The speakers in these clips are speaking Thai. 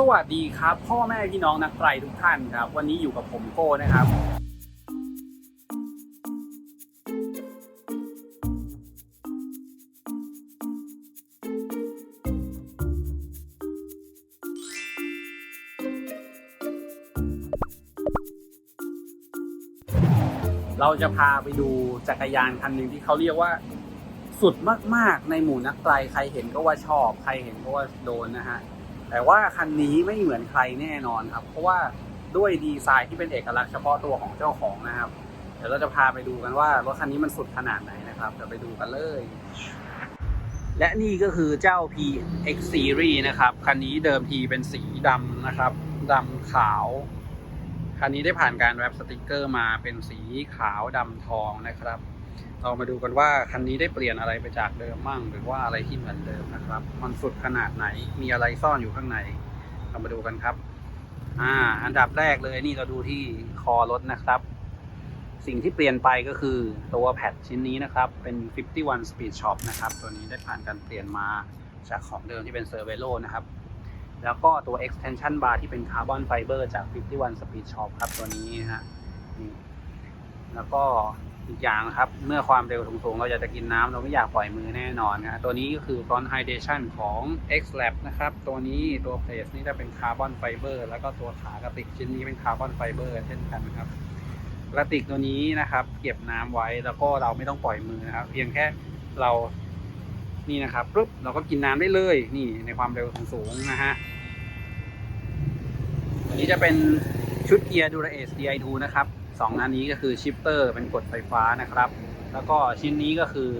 สวัสดีครับ พ่อแม่พี่น้องนักไตรทุกท่านครับ วันนี้อยู่กับผมโก้นะครับ เราจะพาไปดูจักรยานคันหนึ่งที่เขาเรียกว่าสุดมาก ๆ ในหมู่นักไตรใครเห็นก็ว่าชอบ ใครเห็นก็ว่าโดนนะฮะ แต่ว่าคันนี้ไม่เหมือนใครแน่นอนครับ เพราะว่าด้วยดีไซน์ที่เป็นเอกลักษณ์เฉพาะตัวของเจ้าของนะครับ เดี๋ยวเราจะพาไปดูกันว่ารถคันนี้มันสุดขนาดไหนนะครับเดี๋ยวไปดูกันเลย และนี่ก็คือเจ้า PX Series นะครับ คันนี้เดิมทีเป็นสีดำนะครับดำขาว คันนี้ได้ผ่านการแรปสติกเกอร์มาเป็นสีขาวดำทองนะครับ เรามาดูกันว่าคันนี้ได้เปลี่ยนอะไรไปจากเดิมมั่ง หรือว่าอะไรที่เหมือนเดิมนะครับ มันสุดขนาดไหนมีอะไรซ่อนอยู่ข้างใน เรามาดูกันครับ อ่า อันดับแรกเลยนี่เราดูที่คอรถนะครับ สิ่งที่เปลี่ยนไปก็คือตัวแพดชิ้นนี้นะครับ เป็น 51 Speed Shop นะครับ ตัวนี้ได้ผ่านการเปลี่ยนมาจากของเดิมที่เป็น Cervelo นะครับ แล้วก็ตัว extension bar ที่เป็นคาร์บอนไฟเบอร์จาก 51 Speed Shop ครับตัวนี้ฮะนี่แล้วก็ อีกอย่างครับ เมื่อความเร็วสูงๆ เราอยากจะกินน้ำเราไม่อยากปล่อยมือแน่นอนนะตัวนี้ก็คือ front hydration ของ X Lab นะครับ ตัวนี้ตัวเพลสนี่จะเป็นคาร์บอนไฟเบอร์แล้วก็ตัวขากระติกชิ้นนี้เป็นคาร์บอนไฟเบอร์เช่นกันครับกระติกตัวนี้นะครับ เก็บน้ำไว้แล้วก็เราไม่ต้องปล่อยมือนะครับ เพียงแค่เรานี่นะครับปุ๊บเราก็กินน้ำได้เลยนี่ในความเร็วสูงๆนะฮะอันนี้จะเป็น ชุดเกียร์ Dura-Ace Di2 นะครับสองอันนี้ก็คือชิปเตอร์เป็นกดไฟฟ้านะครับ แล้วก็ชิ้นนี้ก็คือ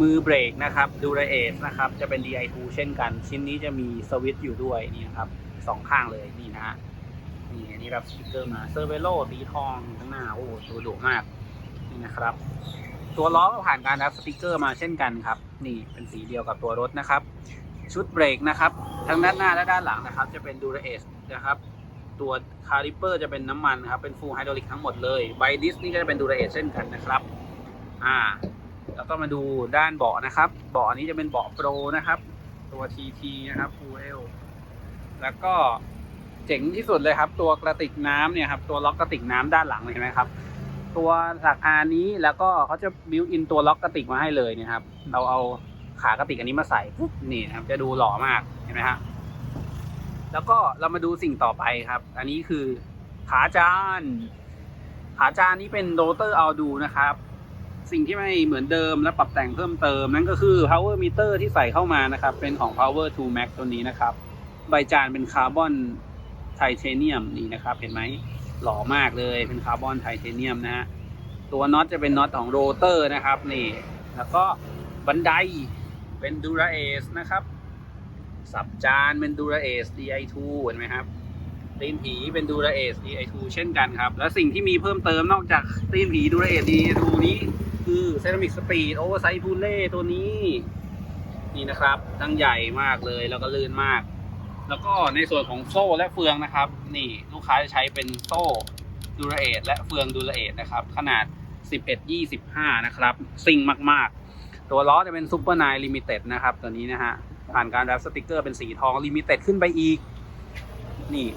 มือเบรกนะครับ Dura-Ace นะครับจะเป็น Di2 เช่นกัน ชิ้นนี้จะมีสวิตช์อยู่ด้วยนี่นะครับสองข้างเลยนี่นะฮะนี่อันนี้แบบสติกเกอร์มาเซอร์เวโลสีทองข้างหน้าโอ้โหดูดุมากนี่นะครับ ตัวล้อก็ผ่านการรับสติกเกอร์มาเช่นกันครับ นี่เป็นสีเดียวกับตัวรถนะครับ ชุดเบรกนะครับทั้งด้านหน้าและด้านหลังนะครับ จะเป็นดูเรเอสนะครับ ตัวคาลิเปอร์จะเป็นน้ำมันครับ เป็นฟูลไฮดรอลิกทั้งหมดเลยไบดิสนี่ก็จะเป็นดูเรเอสเช่นกันนะครับ อ่า แล้วก็มาดูด้านเบาะนะครับ เบาะอันนี้จะเป็นเบาะโปรนะครับ ตัว TT นะครับ Full L แล้วก็เจ๋งที่สุดเลยครับ ตัวกระติกน้ำเนี่ยครับ ตัวล็อกกระติกน้ำด้านหลังเลยเห็นไหมครับ ตัวหลักอานี้แล้วก็เขาจะบิวอินตัวล็อกกระติกมาให้เลยเนี่ยครับ เราเอาขากระติกอันนี้มาใส่ปุ๊บนี่นะครับ จะดูหล่อมากเห็นไหมฮะ แล้วก็เรามาดูสิ่งต่อไปครับ อันนี้คือขาจานขาจานนี้เป็นโรเตอร์เอาดูนะครับ สิ่งที่ไม่เหมือนเดิมและปรับแต่งเพิ่มเติม นั่นก็คือ power meter ที่ใส่เข้ามานะครับ เป็นของ power 2 max ตัวนี้นะครับ ใบจานเป็นคาร์บอนไทเทเนียมนี่นะครับ เห็นไหมหล่อมากเลยเป็นคาร์บอนไทเทเนียมนะฮะตัวน็อตจะเป็นน็อตของโรเตอร์นะครับนี่ แล้วก็บันไดเป็นดูราเอสนะครับ สับจานเป็นดูราเอส DI2 เห็นไหมครับตีนผีเป็นดูราเอส DI2 เช่นกันครับ และสิ่งที่มีเพิ่มเติมนอกจากตีนผีดูราเอส DI2 นี้ คือเซรามิกสปีดโอเวอร์ไซส์พูเล่ตัวนี้ นี่นะครับ ทั้งใหญ่มากเลยแล้วก็ลื่นมาก แล้วก็ในส่วนของโซ่และเฟืองนะครับ นี่ลูกค้าจะใช้เป็นโซ่ดูราเอทและเฟืองดูราเอทนะครับ ขนาด 11 25 นะครับ ซิ่งมาก ๆ ตัวล้อจะเป็นซูเปอร์ไนลิมิเต็ดนะครับ ตัวนี้นะฮะ ผ่านการแรับสติกเกอร์เป็นสีทองลิมิเต็ดขึ้นไปอีก นี่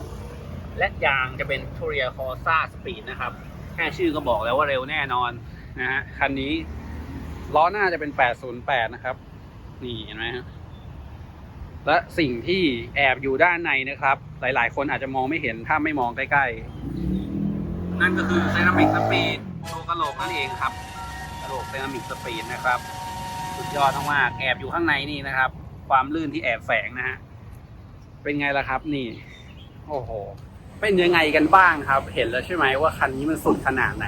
และยางจะเป็น t o r i a Corsa Speed นะครับ แค่ชื่อก็บอกแล้วว่าเร็วแน่นอนนะฮะคันนี้ล้อหน้าจะเป็น 808 นะครับ นี่เห็นไหมฮะและสิ่งที่แอบอยู่ด้านในนะครับ หลายๆ คนอาจจะมองไม่เห็นถ้าไม่มองใกล้ๆ นั่นก็คือเซรามิกสปีดตัวกระโหลกนั่นเองครับกระโหลกเซรามิกสปีดนะครับ สุดยอดมากๆแอบอยู่ข้างในนี่นะครับ ความลื่นที่แอบแฝงนะฮะ เป็นไงล่ะครับนี่ โอ้โห เป็นยังไงกันบ้างครับ เห็นแล้วใช่ไหมว่าคันนี้มันสุดขนาดไหน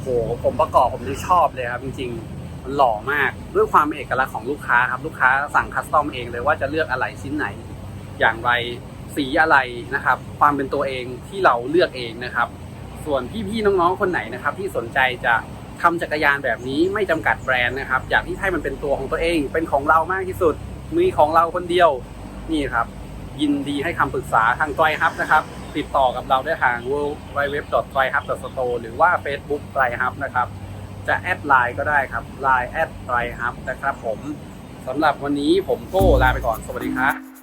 โหผมประกอบผมเลยชอบเลยครับ จริงๆ มันหล่อมากด้วยความเป็นเอกลักษณ์ของลูกค้าครับ ลูกค้าสั่งคัสตอมเองเลยว่าจะเลือกอะไรชิ้นไหน อย่างไรสีอะไรนะครับ ความเป็นตัวเองที่เราเลือกเองนะครับ ส่วนพี่ๆน้องๆคนไหนนะครับ ที่สนใจจะทำจักรยานแบบนี้ไม่จำกัดแบรนด์นะครับ อยากที่ให้มันเป็นตัวของตัวเองเป็นของเรามากที่สุด มีของเราคนเดียวนี่ครับ ยินดีให้คำปรึกษาทางไตรฮับนะครับ ติดต่อกับเราได้ทาง w w w t r i h u b s t o r e หรือว่า Facebook ไตรฮับนะครับ จะแอดไลน์ก็ได้ครับไลน์แอดไตรฮับนะครับผมสำหรับวันนี้ผมโก้ลาไปก่อนสวัสดีครับ